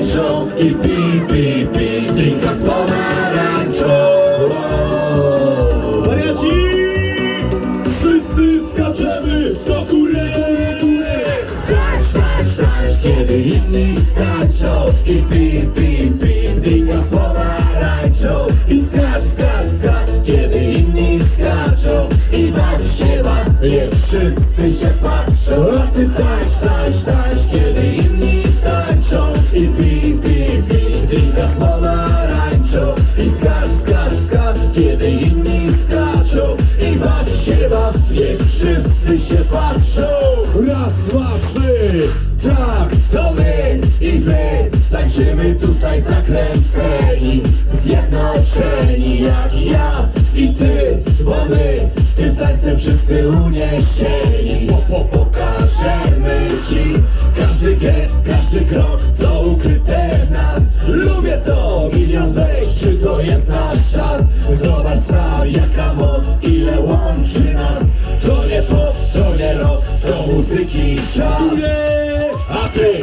tańczą i pi, pi, pi, drinka z pomarańczą. Wariaci! Wszyscy skaczemy do góry! Tańcz, tańcz, tańcz, kiedy inni tańczą i pi, pi, pi, drinka z pomarańczą. I skacz, skacz, skacz, kiedy inni skaczą i baw się, baw, niech wszyscy się patrzą. A ty tańcz, tańcz, tańcz, kiedy skaczą i baw się, baw, niech wszyscy się patrzą. Raz, dwa, trzy, tak, to my i wy tańczymy tutaj zakręceni, zjednoczeni jak ja i ty, bo my tym tańcem wszyscy uniesieni. Po, po, pokażemy ci każdy gest, każdy krok, co ukryte w nas. Lubię to, milion wejść, czy to jest nasz czas? Zobacz sam, jaka moc, ile łączy nas. To nie pop, to nie rock, to muzyki czas. A ty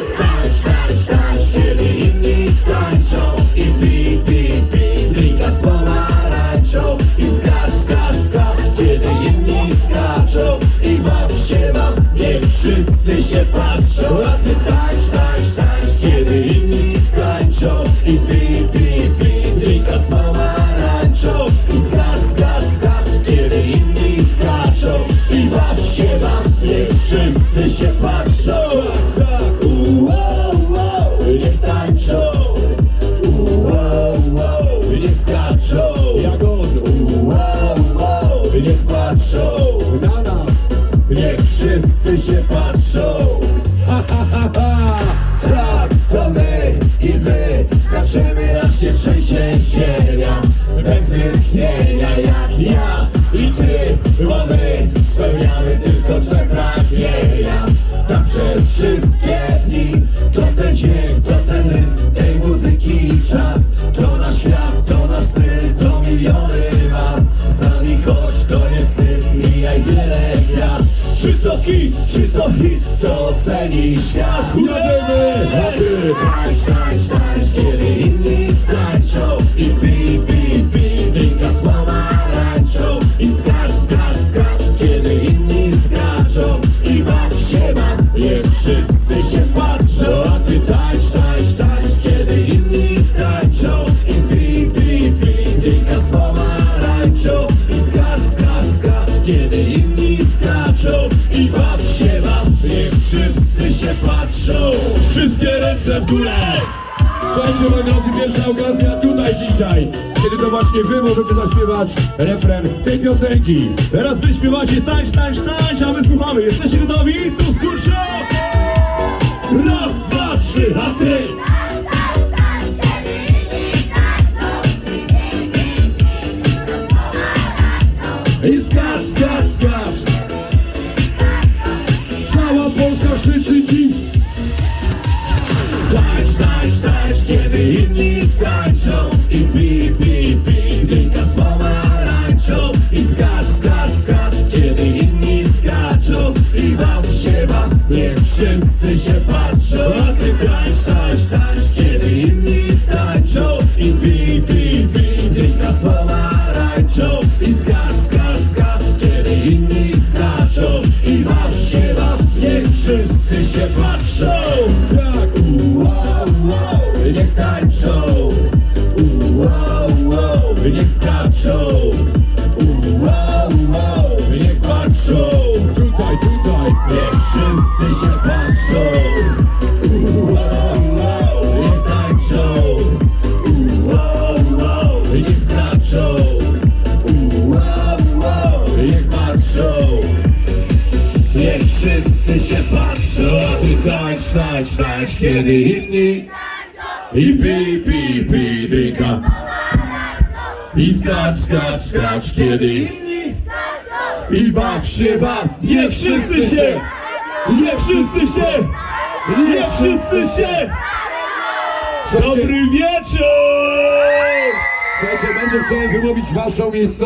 niech wszyscy się patrzą. Uuu, wow, niech tańczą. Wow, niech skaczą. Jak on. Uuu, wow, niech patrzą Na nas. Niech wszyscy się patrzą. Ha, ha, ha, ha. Tak, to my i wy Skaczemy aż się trzęsie ziemia. Bez wytchnienia jak ja i ty Bo my spełniamy tylko czas To nasz świat, to nasz styl, to miliony was. Z nami chodź, to nie wstyd, mijaj wiele gwiazd. Czy to hit, czy to hit, to oceni świat. Jedziemy! A ty tańcz, tańcz, tańcz, kiedy inni tańczą. I pi, pi, pi, kiedy inni skaczą I baw się, baw, niech wszyscy się patrzą Wszystkie ręce w górę! Słuchajcie, moi drodzy, pierwsza okazja tutaj dzisiaj, kiedy to właśnie wy możecie zaśpiewać refren tej piosenki. Teraz wy śpiewacie tańcz, tańcz, tańcz, a my słuchamy. Jesteście gotowi? Tu skurczą! Raz, dwa, trzy, a ty! Tańcz, tańcz, tańcz, kiedy inni tańczą. I pi, pi, pi, drinka z pomarańczą I skacz, skacz, skacz, kiedy inni skaczą. I baw się, baw, niech wszyscy się patrzą. A ty tańcz, tańcz, tańcz, kiedy inni tańczą. I pi, pi, wszyscy się patrzą. Tak, wow, wow, niech tańczą. Wow, wow, niech skaczą wszyscy się patrzą A ty tańcz, tańcz, tańcz Kiedy inni. I pi, pi, pi, drinka I skacz, skacz, skacz Kiedy inni. I baw się, baw. Niech wszyscy się. Niech wszyscy się. Niech wszyscy się. Dobry wieczór. Słuchajcie, będzie chciałem wymówić waszą miejscową.